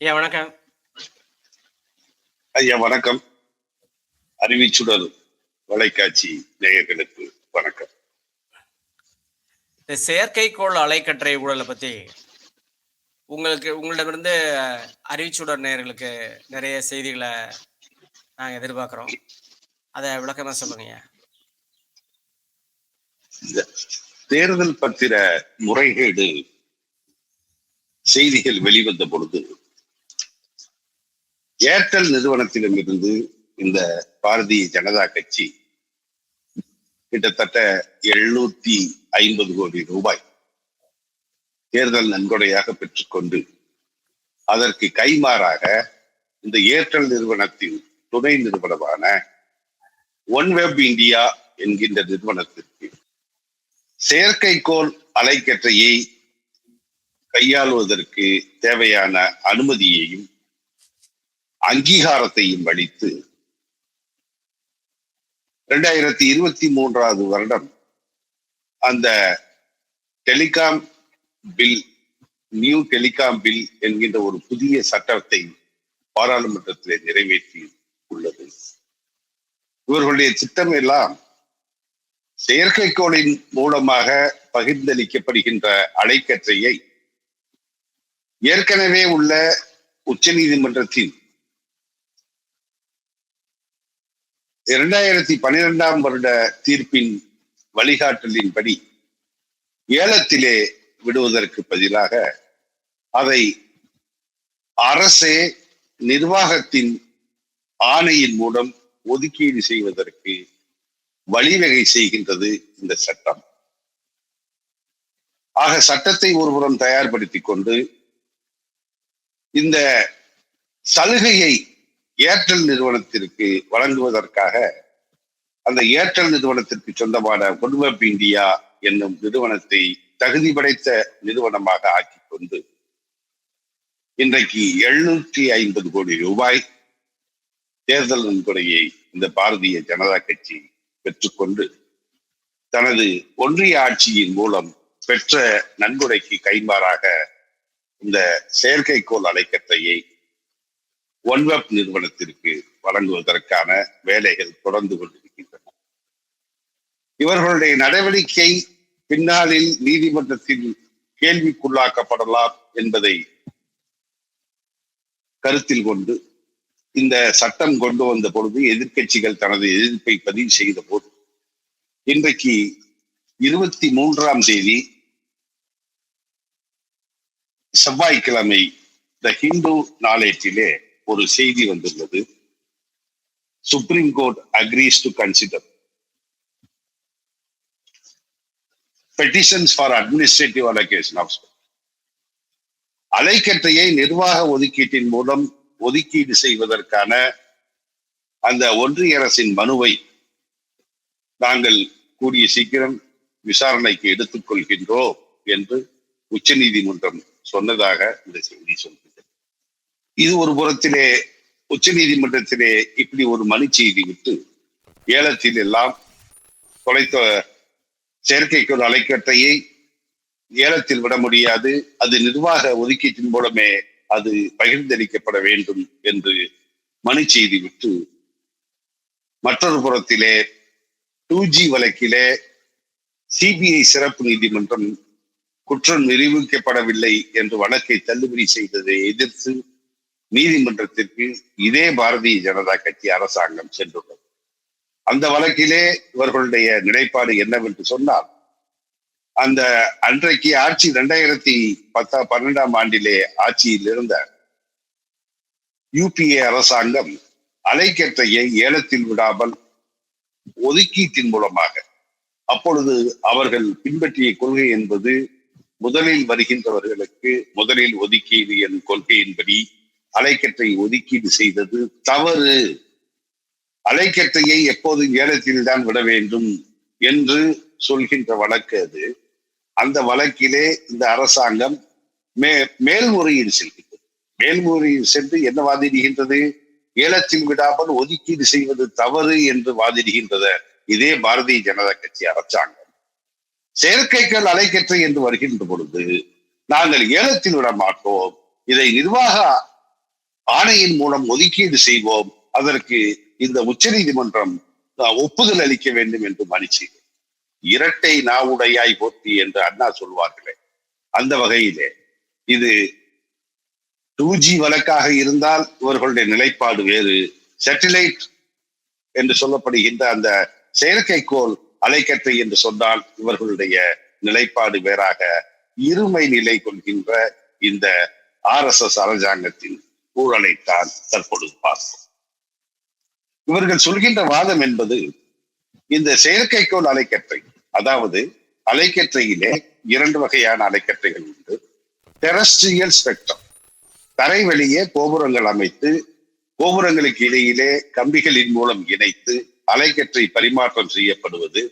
ஐயா வணக்கம். ஐயா வணக்கம். அறிவிச்சுடல் தொலைக்காட்சி நேயர்களுக்கு வணக்கம். இந்த செயற்கைக்கோள் அலைக்கற்றை ஊழலை பத்தி உங்களுக்கு உங்களிடமிருந்து அறிவிச்சுடர் நேயர்களுக்கு நிறைய செய்திகளை நாங்கள் எதிர்பார்க்குறோம். அதை விளக்கமா சொல்லுங்க தேர்தல் பத்திர முறைகேடு செய்திகள் வெளிவந்த பொழுது ஏர்டெல் நிறுவனத்திடமிருந்து இந்த பாரதிய ஜனதா கட்சி கிட்டத்தட்ட எழுநூத்தி ஐம்பது கோடி ரூபாய் தேர்தல் நன்கொடையாக பெற்றுக்கொண்டு அதற்கு கைமாறாக இந்த ஏர்டெல் நிறுவனத்தின் துணை நிறுவனமான ஒன் வெப் இந்தியா என்கின்ற நிறுவனத்திற்கு செயற்கைக்கோள் அலைக்கற்றையை கையாளுவதற்கு தேவையான அனுமதியையும் அங்கீகாரத்தையும் அளித்து இரண்டாயிரத்தி இருபத்தி மூன்றாவது வருடம் அந்த telecom bill new telecom bill என்கின்ற ஒரு புதிய சட்டத்தை பாராளுமன்றத்திலே நிறைவேற்றி உள்ளது. இவர்களுடைய திட்டம் எல்லாம் செயற்கைக்கோளின் மூலமாக பகிர்ந்தளிக்கப்படுகின்ற அலைக்கற்றையை ஏற்கனவே உள்ள உச்சநீதிமன்றத்தின் இரண்டாயிரத்தி பனிரெண்டாம் வருட தீர்ப்பின் வழிகாட்டலின்படி ஏலத்திலே விடுவதற்கு பதிலாக அதை அரசே நிர்வாகத்தின் ஆணையின் மூலம் ஒதுக்கீடு செய்வதற்கு வழிவகை செய்கின்றது இந்த சட்டம். ஆக சட்டத்தை ஒருபுறம் தயார்படுத்திக் கொண்டு இந்த சலுகையை ஏர்டெல் நிறுவனத்திற்கு வழங்குவதற்காக அந்த ஏர்டெல் நிறுவனத்திற்கு சொந்தமான ஒன்வெப் இந்தியா என்னும் நிறுவனத்தை தகுதி படைத்த நிறுவனமாக ஆக்கி கொண்டு இன்றைக்கு எழுநூற்றி ஐம்பது கோடி ரூபாய் தேர்தல் நன்கொடையை இந்த பாரதிய ஜனதா கட்சி பெற்றுக்கொண்டு தனது ஒன்றிய ஆட்சியின் மூலம் பெற்ற நன்கொடைக்கு கைமாறாக இந்த செயற்கைக்கோள் அலைக்கற்றையை ஒன்வெப் நிறுவனத்திற்கு வழங்குவதற்கான வேலைகள் தொடர்ந்து கொண்டிருக்கின்றன. இவர்களுடைய நடவடிக்கை பின்னாளில் நீதிமன்றத்தில் கேள்விக்குள்ளாக்கப்படலாம் என்பதை கருத்தில் கொண்டு இந்த சட்டம் கொண்டு வந்த பொழுது எதிர்க்கட்சிகள் தனது எதிர்ப்பை பதிவு செய்த போது இன்றைக்கு இருபத்தி மூன்றாம் தேதி செவ்வாய்க்கிழமை த ஹிந்து நாளேட்டிலே ஒரு செய்தி வந்துள்ளது supreme court agrees to consider petitions for administrative allocation of அலைக்கற்றையை நிர்வாக ஒதுக்கீட்டின் மூலம் ஒதுக்கீடு செய்வதற்கான அந்த ஒன்றிய அரசின் மனுவை நாங்கள் கூடிய சீக்கிரம் விசாரணைக்கு எடுத்துக்கொள்கின்றோம் என்று உச்சநீதிமன்றம் சொன்னதாக இந்த செய்தி சொல்கிறது. இது ஒரு புறத்திலே உச்ச நீதிமன்றத்திலே இப்படி ஒரு மனு செய்தி விட்டு ஏலத்தில் எல்லாம் தொலைத்த செயற்கைக்கோள் அலைக்கட்டையை ஏலத்தில் விட முடியாது அது நிர்வாக ஒதுக்கீட்டின் மூலமே அது பகிர்ந்தளிக்கப்பட வேண்டும் என்று மனு செய்தி விட்டு மற்றொரு புறத்திலே டூ ஜி வழக்கிலே சிபிஐ சிறப்பு நீதிமன்றம் குற்றம் நிரூபிக்கப்படவில்லை என்று வழக்கை தள்ளுபடி செய்ததை எதிர்த்து நீதிமன்றத்திற்கு இதே பாரதிய ஜனதா கட்சி அரசாங்கம் சென்றுள்ளது. அந்த வழக்கிலே இவர்களுடைய நிலைப்பாடு என்னவென்று சொன்னால் அந்த அன்றைக்கு ஆட்சி இரண்டாயிரத்தி பத்தா பன்னெண்டாம் ஆண்டிலே ஆட்சியில் இருந்த யூபிஏ அரசாங்கம் அலைக்கற்றையை ஏலத்தில் விடாமல் ஒதுக்கீட்டின் மூலமாக அப்பொழுது அவர்கள் பின்பற்றிய கொள்கை என்பது முதலில் வருகின்றவர்களுக்கு முதலில் ஒதுக்கீடு என் கொள்கையின்படி அலைக்கற்றை ஒதுக்கீடு செய்தது தவறு. அலைக்கற்றையை எப்போதும் ஏலத்தில் தான் விட வேண்டும் என்று சொல்கின்ற வழக்கு அது. அந்த வழக்கிலே இந்த அரசாங்கம் மே மேல்முறையீடு செல்கின்றது மேல்முறையீடு சென்று என்ன வாதிடுகின்றது? ஏலத்தில் விடாமல் ஒதுக்கீடு செய்வது தவறு என்று வாதிடுகின்றத. இதே பாரதிய ஜனதா கட்சி அரசாங்கம். செயற்கைக்கல் அலைக்கற்றை என்று வருகின்ற பொழுது நாங்கள் ஏலத்தில் விட மாட்டோம். இதை நிர்வாக ஆணையின் மூலம் ஒதுக்கீடு செய்வோம். அதற்கு இந்த உச்ச நீதிமன்றம் ஒப்புதல் அளிக்க வேண்டும் என்று மணி செய்தோம் இரட்டை நாவுடையாய் போத்தி என்று அண்ணா சொல்வார்களே அந்த வகையிலே இது டூ ஜி வழக்காக இருந்தால் இவர்களுடைய நிலைப்பாடு வேறு. சேட்டிலைட் என்று சொல்லப்படுகின்ற அந்த செயற்கைக்கோள் அலைக்கற்றை என்று சொன்னால் இவர்களுடைய நிலைப்பாடு வேறாக இருமை நிலை கொள்கின்ற இந்த ஆர் எஸ் எஸ் அரசாங்கத்தின் ஊழலைத்தான் தற்பொழுது பார்ப்போம். இவர்கள் சொல்கின்ற வாதம் என்பது இந்த செயற்கைக்கோள் அலைக்கற்றை அதாவது அலைக்கற்றையிலே இரண்டு வகையான அலைக்கற்றைகள் உண்டு. டெரஸ்ட்ரியல் ஸ்பெக்ட்ரம் தரைவெளியே கோபுரங்கள் அமைத்து கோபுரங்களுக்கு இடையிலே கம்பிகளின் மூலம் இணைத்து அலைக்கற்றை பரிமாற்றம் செய்யப்படுவது.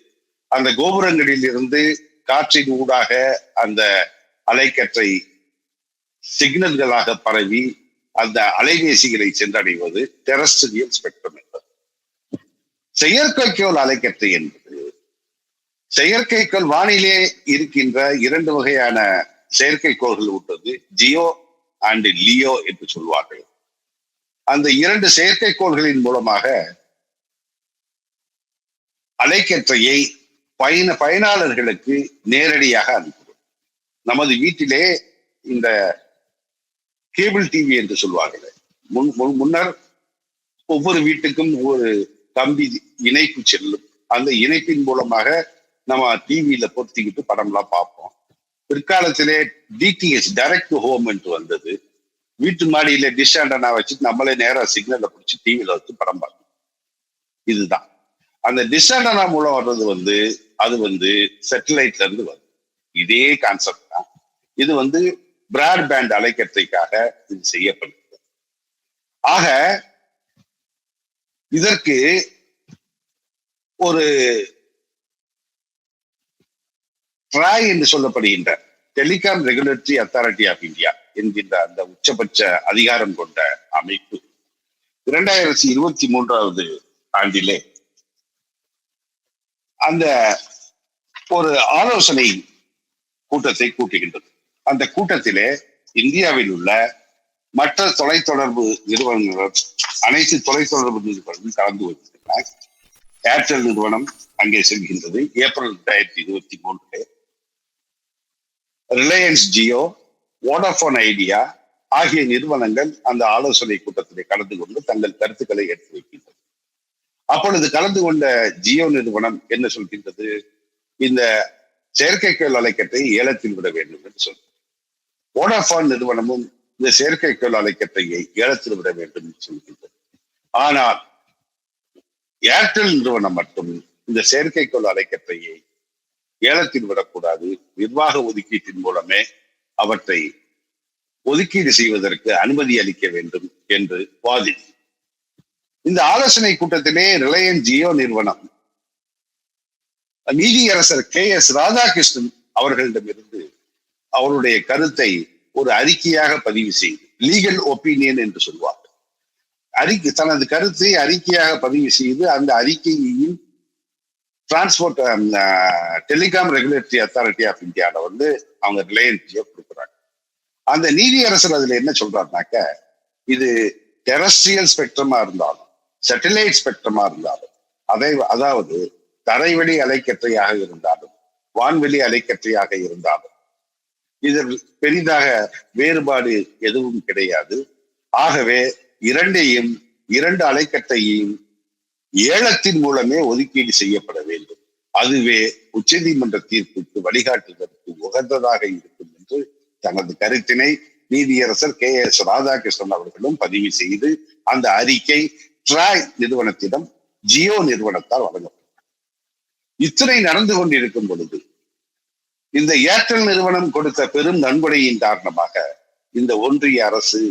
அந்த கோபுரங்களில் இருந்து காற்றின் ஊடாக அந்த அலைக்கற்றை சிக்னல்களாக பரவி அந்த அலைபேசிகளை சென்றடைவது டெரஸ்டிரியல் ஸ்பெக்ட்ரம் என்பது. செயற்கைக்கோள் அலைக்கற்றை என்பது செயற்கைக்கோள் வானிலே இருக்கின்ற இரண்டு வகையான செயற்கைக்கோள்கள் உள்ளது ஜியோ அண்ட் லியோ என்று சொல்வார்கள். அந்த இரண்டு செயற்கைக்கோள்களின் மூலமாக அலைக்கற்றையை பயண பயனாளர்களுக்கு நேரடியாக அனுப்புகிறோம் நமது வீட்டிலே இந்த கேபிள் டிவி என்று சொல்வார்கள் முன் முன்- முன்னர் ஒவ்வொரு வீட்டுக்கும் ஒரு கம்பி இணைப்பு செல்லும். அந்த இணைப்பின் மூலமாக நம்ம டிவியில பொருத்திக்கிட்டு படம்லாம் பார்ப்போம். பிற்காலத்திலே டிடிஎஸ் டைரக்ட் ஹோம் என்று வந்தது. வீட்டு மாடியில டிஷ் ஆண்டனா வச்சு நம்மளே நேராக சிக்னலை பிடிச்சி டிவியில வச்சு படம் பார்க்கணும் இதுதான். அந்த டிஷ் ஆண்டனா மூலம் வர்றது வந்து அது வந்து சேட்டலைட்ல இருந்து வருது இதே கான்செப்ட் தான். இது வந்து பிராட்பேண்ட் அலைக்கற்றைக்காக இது செய்யப்படுகிறது. ஆக இதற்கு ஒரு ட்ராய் என்று சொல்லப்படுகின்ற telecom regulatory authority of India என்கின்ற அந்த உச்சபட்ச அதிகாரம் கொண்ட அமைப்பு இரண்டாயிரத்தி இருபத்தி மூன்றாவது ஆண்டிலே அந்த ஒரு ஆலோசனை கூட்டத்தை கூட்டுகின்றது. அந்த கூட்டத்திலே இந்தியாவில் உள்ள மற்ற தொலைத்தொடர்பு நிறுவனங்கள் அனைத்து தொலைத்தொடர்பு நிறுவனங்களும் கலந்து வருகின்றன ஏர்டெல் நிறுவனம் அங்கே செல்கின்றது. ஏப்ரல் ரெண்டாயிரத்தி இருபத்தி மூன்று. ரிலையன்ஸ் ஜியோ வோடாஃபோன் ஐடியா ஆகிய நிறுவனங்கள் அந்த ஆலோசனை கூட்டத்திலே கலந்து கொண்டு தங்கள் கருத்துக்களை எடுத்து வைக்கின்றது அப்பொழுது கலந்து கொண்ட ஜியோ நிறுவனம் என்ன சொல்கின்றது? இந்த செயற்கைக்கோள் அலைக்கட்டை ஏலத்தில் விட வேண்டும் என்று சொல்கிறது வோடாஃபோன் நிறுவனமும் இந்த செயற்கைக்கோள் அலைக்கட்டையை ஏலத்தில் விட வேண்டும் என்று சொல்கின்றது. ஆனால் ஏர்டெல் நிறுவனம் மட்டும் இந்த செயற்கைக்கோள் அலைக்கற்றையை ஏலத்தில் விடக்கூடாது. நிர்வாக ஒதுக்கீட்டின் மூலமே அவற்றை ஒதுக்கீடு செய்வதற்கு அனுமதி அளிக்க வேண்டும் என்று வாதி இந்த ஆலோசனை கூட்டத்திலே ரிலையன்ஸ் ஜியோ நிறுவனம் நீதியரசர் கே எஸ் ராதாகிருஷ்ணன் அவர்களிடமிருந்து அவருடைய கருத்தை ஒரு அறிக்கையாக பதிவு செய்து லீகல் ஒப்பீனியன் என்று சொல்வார். அறிக்கை தனது கருத்தை அறிக்கையாக பதிவு செய்து அந்த அறிக்கையின் transport telecom regulatory authority of இந்தியாவில் வந்து அவங்க ரிலையன்ஸ் கொடுக்குறாங்க. அந்த நீதியரசர் அதுல என்ன சொல்றாருனாக்க இது டெரஸ்ட்ரியல் ஸ்பெக்ட்ரமா இருந்தாலும் சேட்டலைட் ஸ்பெக்ட்ரமா இருந்தாலும் அதை அதாவது தரைவெளி அலைக்கற்றையாக இருந்தாலும் வான்வெளி அலைக்கற்றையாக இருந்தாலும் இதில் பெரிதாக வேறுபாடு எதுவும் கிடையாது. ஆகவே இரண்டையும் இரண்டு அலைக்கட்டையும் ஏலத்தின் மூலமே ஒதுக்கீடு செய்யப்பட வேண்டும். அதுவே உச்சநீதிமன்ற தீர்ப்புக்கு வழிகாட்டுவதற்கு உகந்ததாக இருக்கும் என்று தனது கருத்தினை நீதியரசர் கே எஸ் ராதாகிருஷ்ணன் அவர்களும் பதிவு செய்து அந்த அறிக்கை ட்ராய் நிறுவனத்திடம் ஜியோ நிறுவனத்தால் வழங்கப்பட்டது. இத்தனை நடந்து கொண்டிருக்கும் பொழுது இந்த ஏர்டெல் நிறுவனம் கொடுத்த பெரும் நன்கொடையின் காரணமாக இந்த ஒன்றிய அரசு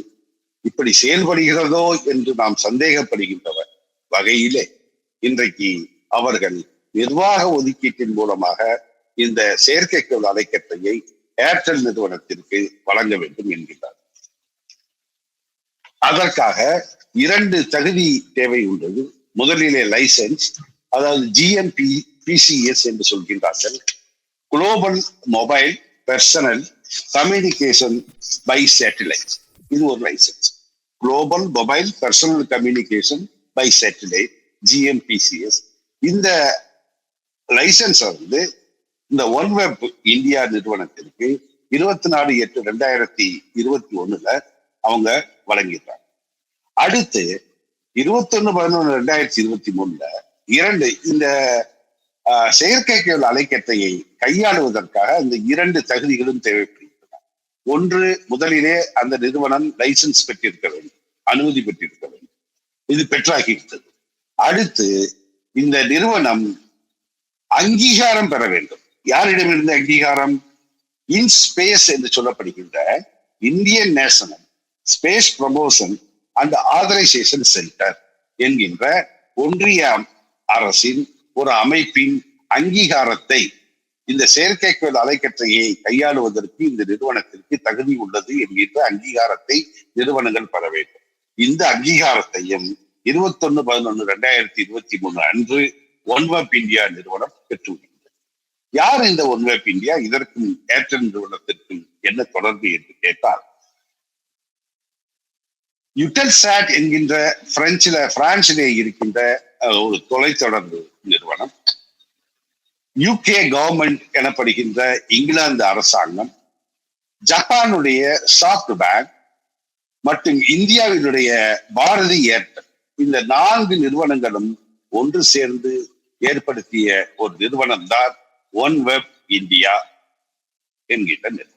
இப்படி செயல்படுகிறதோ என்று நாம் சந்தேகப்படுகின்றவர் வகையிலே இன்றைக்கு அவர்கள் நிர்வாக ஒதுக்கீட்டின் மூலமாக இந்த செயற்கைக்கோள் அலைக்கற்றையை ஏர்டெல் நிறுவனத்திற்கு வழங்க வேண்டும் என்கிறார் அதற்காக இரண்டு தகுதி தேவை உள்ளது முதலிலே லைசன்ஸ் அதாவது ஜிஎம்பி பிசிஎஸ் என்று சொல்கின்றார்கள். Global mobile personal communication by satellite இது ஒரு license global mobile personal communication by satellite GMPCS இந்த லைசன்ஸ் வந்து இந்த ஒன் வெப் இந்தியா நிறுவனத்திற்கு இருபத்தி நாலு எட்டு ரெண்டாயிரத்தி இருபத்தி ஒண்ணுல அவங்க வழங்கிட்டாங்க. அடுத்து இருபத்தொன்னு பதினொன்று ரெண்டாயிரத்தி இருபத்தி மூணுல இரண்டு இந்த செயற்கைக்கோள் அலைக்கற்றையை கையாளுவதற்காக இந்த இரண்டு தகுதிகளும் தேவைப்படுகின்றன. ஒன்று முதலிலே அந்த நிறுவனம் லைசன்ஸ் பெற்றிருக்க வேண்டும் அனுமதி பெற்றிருக்க வேண்டும். இது பெற்றாகிவிட்டது. அடுத்து இந்த நிறுவனம் அங்கீகாரம் பெற வேண்டும். யாரிடமிருந்து அங்கீகாரம்? இன் ஸ்பேஸ் என்று சொல்லப்படுகின்ற Indian national space promotion and authorization centre என்கின்ற ஒன்றிய அரசின் ஒரு அமைப்பின் அங்கீகாரத்தை இந்த செயற்கைக்கோள் அலைக்கற்றையை கையாளுவதற்கு இந்த நிறுவனத்திற்கு தகுதி உள்ளது என்கின்ற அங்கீகாரத்தை நிறுவனங்கள் பெற வேண்டும். இந்த அங்கீகாரத்தையும் இருபத்தொன்னு பதினொன்னு ரெண்டாயிரத்தி இருபத்தி மூணு அன்று ஒன்வெப் இந்தியா நிறுவனம் பெற்றுள்ளது. யார் இந்த ஒன்வெப் இந்தியா இதற்கும் ஏர்டெல் நிறுவனத்திற்கும் என்ன தொடர்பு என்று கேட்டால் யுட்டல்சாட் என்கின்ற பிரெஞ்சில பிரான்சிலே இருக்கின்ற ஒரு தொலைத்தொடர்பு யூகே கவர்மெண்ட் எனப்படுகின்ற இங்கிலாந்து அரசாங்கம் ஜப்பானுடைய சாஃப்ட் பேங்க் மற்றும் இந்தியாவினுடைய பாரதி ஏர்டெல். இந்த நான்கு நிறுவனங்களும் ஒன்று சேர்ந்து ஏற்படுத்திய ஒரு நிறுவனம் தான் ஒன் வெப் இந்தியா என்கின்ற நிறுவனம்.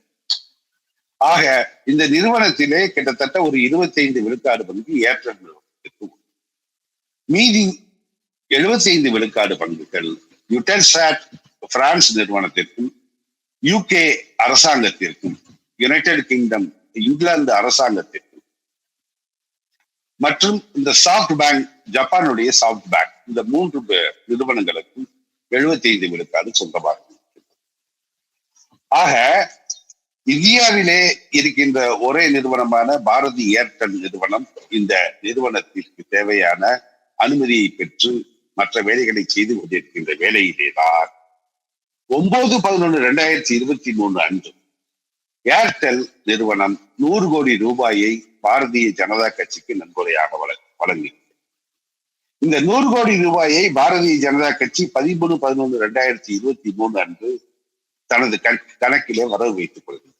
ஆக இந்த நிறுவனத்திலே கிட்டத்தட்ட ஒரு 25 விழுக்காடு பங்கு ஏர்டெல் நிறுவனத்திற்கு மீதி மீதி 75 விழுக்காடு பங்குகள் யுடெல்சாட் பிரான்ஸ் நிறுவனத்திற்கும் யூகே அரசாங்கத்திற்கும் யுனைடெட் கிங்டம் இங்கிலாந்து அரசாங்கத்திற்கும் மற்றும் இந்த சாஃப்ட் பேங்க் ஜப்பானுடைய சாஃப்ட் பேங்க் இந்த மூன்று நிறுவனங்களுக்கும் நிறுவனங்களுக்கும் 75 விழுக்காடு சொந்தமாக ஆக இந்தியாவிலே இருக்கின்ற ஒரே நிறுவனமான பாரதி ஏர்டெல் நிறுவனம் இந்த நிறுவனத்திற்கு தேவையான அனுமதியை பெற்று மற்ற வேலைகளை செய்து கொண்டிருக்கின்ற வேலையிலேதான். ஒன்பது பதினொன்று ரெண்டாயிரத்தி இருபத்தி மூணு அன்று ஏர்டெல் நிறுவனம் நூறு கோடி ரூபாயை பாரதிய ஜனதா கட்சிக்கு நன்கொடையாக வழ- வழங்கியது. இந்த நூறு கோடி ரூபாயை பாரதிய ஜனதா கட்சி பதிமூணு பதினொன்று ரெண்டாயிரத்தி இருபத்தி மூணு அன்று தனது கணக்கிலே வரவு வைத்துக் கொள்கிறது.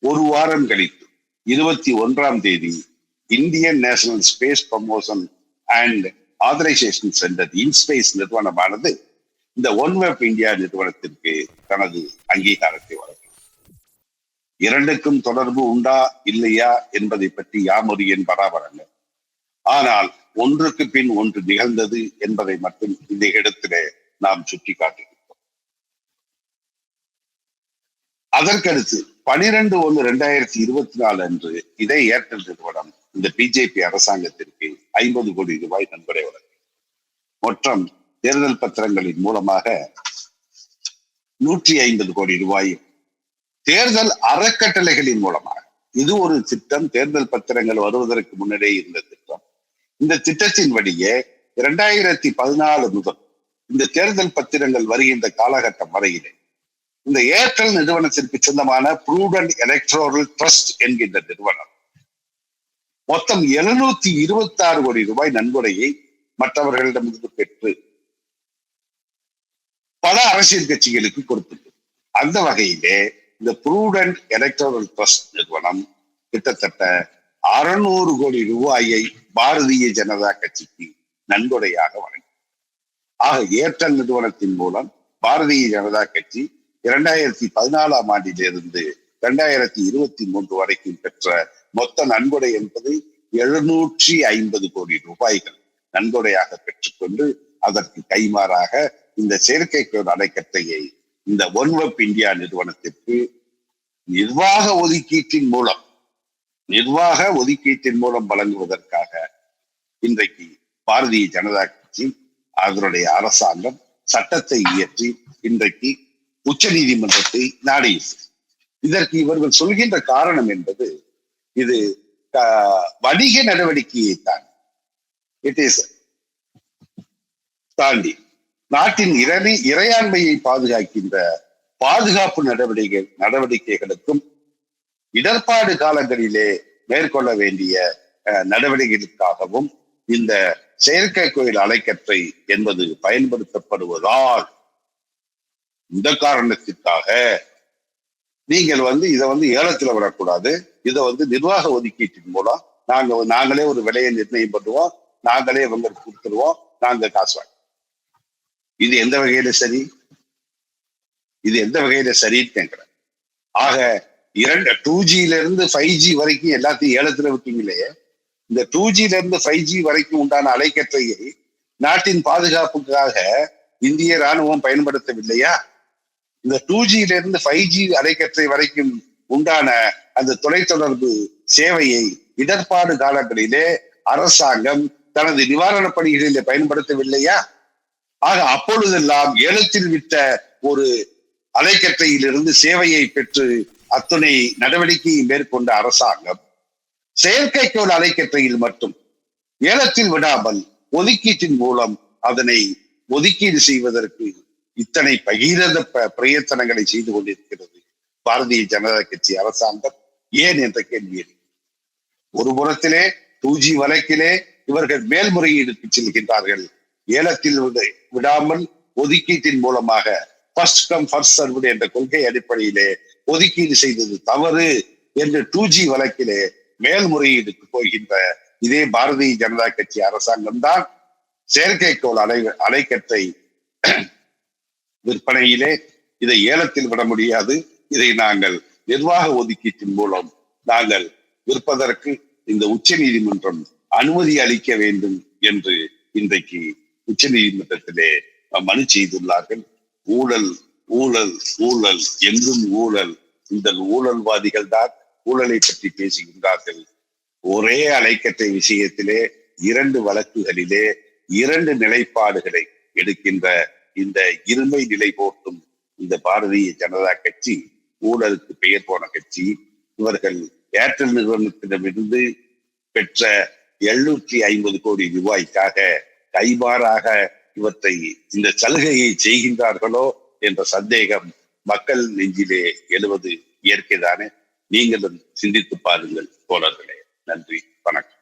ஒரு வாரம் கழித்து இருபத்தி ஒன்றாம் தேதி Indian national space promotion and authorization centre InSpace நிறுவனமானது இந்த ஒன் வெப் இந்தியா நிறுவனத்திற்கு தனது அங்கீகாரத்தை வழங்கும். இரண்டுக்கும் தொடர்பு உண்டா இல்லையா என்பதை பற்றி யாமொழியின் பராபரங்கள் ஆனால் ஒன்றுக்கு பின் ஒன்று நிகழ்ந்தது என்பதை மட்டும் இந்த இடத்திலே நாம் சுட்டி காட்டுகிறோம் அதற்கடுத்து பனிரெண்டு ஒன்று ரெண்டாயிரத்தி இருபத்தி நாலு அன்று இதே ஏர்டெல் நிறுவனம் இந்த பிஜேபி அரசாங்கத்திற்கு ஐம்பது கோடி ரூபாய் நன்கொடை வழங்கும். மொத்தம் தேர்தல் பத்திரங்களின் மூலமாக நூற்றி ஐம்பது கோடி ரூபாயும் தேர்தல் அறக்கட்டளைகளின் மூலமாக. இது ஒரு திட்டம் தேர்தல் பத்திரங்கள் வருவதற்கு முன்னரே இருந்த திட்டம். இந்த திட்டத்தின் வழியே இரண்டாயிரத்தி பதினாலு முதல் இந்த தேர்தல் பத்திரங்கள் வருகின்ற காலகட்டம் வரையிலே இந்த ஏர்டெல் நிறுவனத்திற்கு சொந்தமான ப்ரூடன் எலக்ட்ரோரல் ட்ரஸ்ட் என்கின்ற நிறுவனம் மொத்தம் எழுநூத்தி இருபத்தி ஆறு கோடி ரூபாய் நன்கொடையை மற்றவர்களிடமிருந்து பெற்று பல அரசியல் கட்சிகளுக்கு கொடுத்துள்ளது. அந்த வகையிலே இந்த ப்ரூடன்ட் எலக்ட்ரோரல் ட்ரஸ்ட் நிறுவனம் கிட்டத்தட்ட அறுநூறு கோடி ரூபாயை பாரதிய ஜனதா கட்சிக்கு நன்கொடையாக வழங்கி ஆக ஏர்டெல் நிறுவனத்தின் மூலம் பாரதிய ஜனதா கட்சி இரண்டாயிரத்தி பதினாலாம் ஆண்டிலிருந்து இரண்டாயிரத்தி இருபத்தி மூன்று வரைக்கும் பெற்ற மொத்த நன்கொடை என்பது எழுநூற்றி ஐம்பது கோடி ரூபாய்கள் நன்கொடையாக பெற்றுக்கொண்டு அதற்கு கைமாறாக இந்த செயற்கைக்கோள் அணைக்கட்டையை இந்த ஒன்வெப் இந்தியா நிறுவனத்திற்கு நிர்வாக ஒதுக்கீட்டின் மூலம் நிர்வாக ஒதுக்கீட்டின் மூலம் வழங்குவதற்காக இன்றைக்கு பாரதிய ஜனதா கட்சி அதனுடைய அரசாங்கம் சட்டத்தை இயற்றி இன்றைக்கு உச்ச நீதிமன்றத்தை நாடியது இதற்கு இவர்கள் சொல்கின்ற காரணம் என்பது இது வணிக நடவடிக்கையை தான் இட் இஸ் தாண்டி நாட்டின் இறை இறையாண்மையை பாதுகாக்கின்ற பாதுகாப்பு நடவடிக்கை நடவடிக்கைகளுக்கும் இடர்பாடு காலங்களிலே மேற்கொள்ள வேண்டிய நடவடிக்கைகளுக்காகவும் இந்த செயற்கைக்கோயில் அலைக்கற்றை என்பது பயன்படுத்தப்படுவதால் இந்த காரணத்திற்காக நீங்கள் வந்து இதை வந்து ஏலத்துல விடக்கூடாது. இதை வந்து நிர்வாக ஒதுக்கீட்டின் மூலம் நாங்க நாங்களே ஒரு விலையை நிர்ணயம் பண்ணுவோம். நாங்களே இவங்களுக்கு கொடுத்துருவோம். நாங்க காசு வாங்க. இது எந்த வகையில சரி? இது எந்த வகையில சரின்னு கேட்கிறேன். ஆக இரண்டு டூ ஜில இருந்து ஃபைவ் ஜி வரைக்கும் எல்லாத்தையும் ஏலத்துல விட்டீங்களே. இந்த டூ ஜில இருந்து ஃபைவ் ஜி வரைக்கும் உண்டான அலைக்கற்றையை நாட்டின் பாதுகாப்புக்காக இந்திய ராணுவம் பயன்படுத்தவில்லையா? இந்த டூ ஜில இருந்து ஃபைவ் ஜி அலைக்கற்றை வரைக்கும் உண்டான அந்த தொலைத்தொடர்பு சேவையை இடர்பாடு காலங்களிலே அரசாங்கம் தனது நிவாரணப் பணிகளில் பயன்படுத்தவில்லையா? ஆக அப்பொழுதெல்லாம் ஏலத்தில் விட்ட ஒரு அலைக்கற்றையிலிருந்து சேவையை பெற்று அத்துணை நடவடிக்கையை மேற்கொண்ட அரசாங்கம் செயற்கைக்கோள் அலைக்கற்றையில் மட்டும் ஏலத்தில் விடாமல் ஒதுக்கீட்டின் மூலம் அதனை ஒதுக்கீடு செய்வதற்கு இத்தனை பகிரத பிரயத்தனங்களை செய்து கொண்டிருக்கிறது பாரதிய ஜனதா கட்சி அரசாங்கம். ஏன் என்ற கேள்வி ஒரு புறத்திலே டூ ஜி வழக்கிலே இவர்கள் மேல்முறையீடுக்கு செல்கின்றார்கள். ஏலத்தில் விடாமல் ஒதுக்கீட்டின் மூலமாக ஃபர்ஸ்ட் கம் ஃபர்ஸ்ட் சர்வ்டு என்ற கொள்கை அடிப்படையிலே ஒதுக்கீடு செய்தது தவறு என்று டூ ஜி வழக்கிலே மேல்முறையீடுக்கு போகின்ற இதே பாரதிய ஜனதா கட்சி அரசாங்கம் தான் செயற்கைக்கோள் அலை அலைக்கற்றை விற்பனையிலே இதை ஏலத்தில் விட முடியாது. இதை நாங்கள் நிர்வாக ஒதுக்கீட்டின் மூலம் நாங்கள் விற்பதற்கு இந்த உச்ச நீதிமன்றம் அனுமதி அளிக்க வேண்டும் என்று இன்றைக்கு உச்ச நீதிமன்றத்திலே மனு செய்துள்ளார்கள். ஊழல் ஊழல் ஊழல் எங்கும் ஊழல். இந்த ஊழல்வாதிகள் தான் ஊழலை பற்றி பேசுகின்றார்கள். ஒரே அலைக்கற்றை விஷயத்திலே இரண்டு வழக்குகளிலே இரண்டு நிலைப்பாடுகளை எடுக்கின்ற இந்த இருமை நிலை போட்டும் இந்த பாரதிய ஜனதா கட்சி ஊழலுக்கு பெயர் போன கட்சி இவர்கள் ஏர்டெல் நிறுவனத்திடமிருந்து பெற்ற எழுநூற்றி ஐம்பது கோடி ரூபாய்க்காக கைமாறாக இவற்றை இந்த சலுகையை செய்கின்றார்களோ என்ற சந்தேகம் மக்கள் நெஞ்சிலே எழுவது இயற்கைதானே? நீங்களும் சிந்தித்து பாருங்கள் தோழர்களே. நன்றி வணக்கம்.